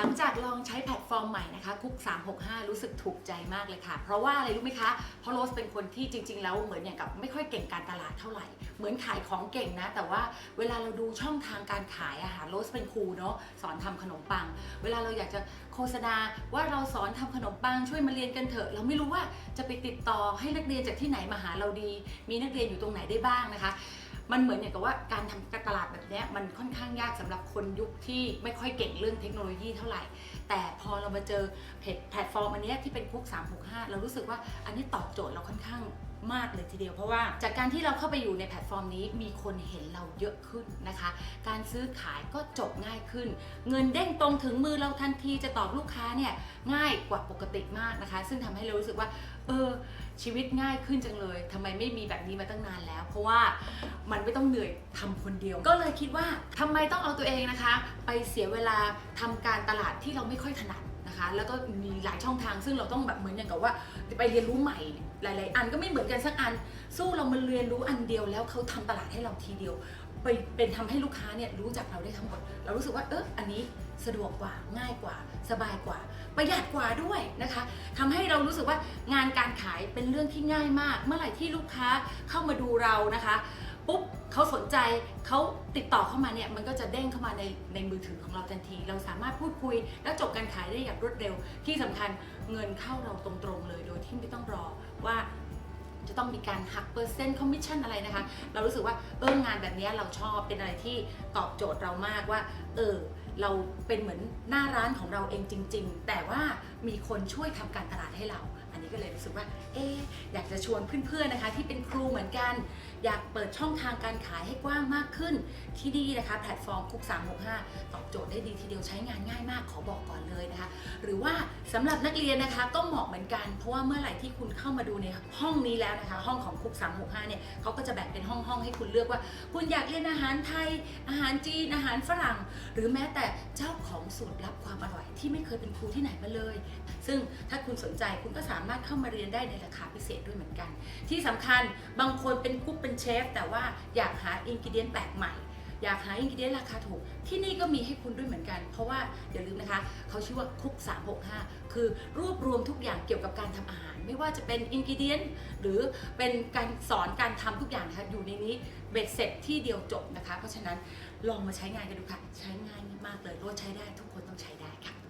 หลังจากลองใช้แพลตฟอร์มใหม่นะคะคุก 365 รู้สึกถูกใจมากเลยค่ะ เพราะว่าอะไรรู้ไหมคะ เพราะโรสเป็นคนที่จริง ๆ แล้วเหมือนอย่างกับไม่ค่อยเก่งการตลาดเท่าไหร่ เหมือนขายของเก่งนะ แต่ว่าเวลาเราดูช่องทางการขายอาหารโรสเป็นครูเนาะสอนทำขนมปัง เวลาเราอยากจะโฆษณาว่าเราสอนทำขนมปังช่วยมาเรียนกันเถอะ เราไม่รู้ว่าจะไปติดต่อให้นักเรียนจากที่ไหนมาหาเราดี มีนักเรียนอยู่ตรงไหนได้บ้างนะคะ มันเหมือนอย่างกับว่าการทำการตลาดแบบนี้มันค่อนข้างยากสำหรับคนยุคที่ไม่ค่อยเก่งเรื่องเทคโนโลยีเท่าไหร่ แต่พอเรามาเจอเพจแพลตฟอร์มอันนี้ที่เป็นคุก365 เรารู้สึกว่าอันนี้ตอบโจทย์เราค่อนข้าง มากเลยทีเดียว เพราะว่าจากการที่เราเข้าไปอยู่ในแพลตฟอร์มนี้มีคนเห็นเราเยอะขึ้นนะคะ การซื้อขายก็จบง่ายขึ้น เงินเด้งตรงถึงมือเราทันทีจะตอบลูกค้าเนี่ยง่ายกว่าปกติมากนะคะ ซึ่งทำให้เรารู้สึกว่าเออชีวิตง่ายขึ้นจังเลยทำไมไม่มีแบบนี้มาตั้งนานแล้ว เพราะว่ามันไม่ต้องเหนื่อยทำคนเดียว ก็เลยคิดว่าทำไมต้องเอาตัวเองนะคะ ไปเสียเวลาทำการตลาดที่เราไม่ค่อยถนัด นะคะ แล้วก็มีหลายช่องทางซึ่งเราต้องแบบเหมือนอย่างกับว่าไปเรียนรู้ใหม่ หลาย ๆ อันก็ไม่เหมือนกันสักอัน สู้เรามาเรียนรู้อันเดียวแล้วเขาทำตลาดให้เราทีเดียว ไปเป็นทำให้ลูกค้าเนี่ยรู้จักเราได้ทั้งหมด เรารู้สึกว่าเอออันนี้สะดวกกว่าง่ายกว่า สบายกว่า ประหยัดกว่าด้วยนะคะทำให้เรารู้สึกว่างานการขายเป็นเรื่องที่ง่ายมาก เมื่อไหร่ที่ลูกค้าเข้ามาดูเรานะคะ ปุ๊บเขาสนใจเขาติดต่อเข้ามาเนี่ยมันก็จะเด้งเข้ามาในในมือถือของเราทันที เราสามารถพูดคุย แล้วจบการขายได้อย่างรวดเร็ว ที่สำคัญเงินเข้าเราตรงๆเลย โดยที่ไม่ต้องรอว่าจะต้องมีการหักเปอร์เซ็นต์คอมมิชชั่นอะไรนะคะ เรารู้สึกว่าเอองานแบบนี้เราชอบเป็นอะไรที่ตอบโจทย์เรามากว่า เออ เราเป็นเหมือนหน้าร้านของเราเองจริง ๆ แต่ว่ามีคนช่วยทำการตลาดให้เรา นนี้ก็เลยรู้สึกว่า เอออยากจะชวนเพื่อนๆนะคะ ที่เป็นครูเหมือนกัน อยากเปิดช่องทางการขายให้กว้างมากขึ้น ที่ดีนะคะแพลตฟอร์มคุก365 ตอบโจทย์ได้ดีทีเดียวใช้งานง่ายมากขอบอกก่อนเลยนะคะ หรือว่าสำหรับนักเรียนนะคะก็เหมาะเหมือนกัน เพราะว่าเมื่อไหร่ที่คุณเข้ามาดูในห้องนี้แล้วนะคะ ห้องของคุก365 เนี่ยเขาก็จะแบ่งเป็นห้องห้องๆให้คุณเลือกว่า คุณอยากเรียนอาหารไทย อาหารจีนอาหารฝรั่ง หรือแม้แต่เจ้าของสูตรลับความอร่อยที่ไม่เคยเป็นครูที่ไหนมาเลย ซึ่งถ้าคุณสนใจคุณก็สามารถเข้ามาเรียนได้ในราคาพิเศษด้วยเหมือนกัน ที่สำคัญบางคนเป็นคุกเป็นเชฟ แต่ว่าอยากหาอินกิเดียนแปลกใหม่อยากหาอินกิเดียนราคาถูก ที่นี่ก็มีให้คุณด้วยเหมือนกัน เพราะว่าอย่าลืมนะคะ เขาชื่อว่าคุก 365 คือรวบรวมทุกอย่างเกี่ยวกับการทำอาหาร ไม่ว่าจะเป็นอินกิเดียนหรือเป็นการสอนการทำทุกอย่างนะคะอยู่ในนี้เบ็ดเสร็จที่เดียวจบนะคะ เพราะฉะนั้นลองมาใช้งานกันดูค่ะ ใช้ง่ายมากเลยรถใช้ได้ทุกคนต้องใช้ได้ค่ะ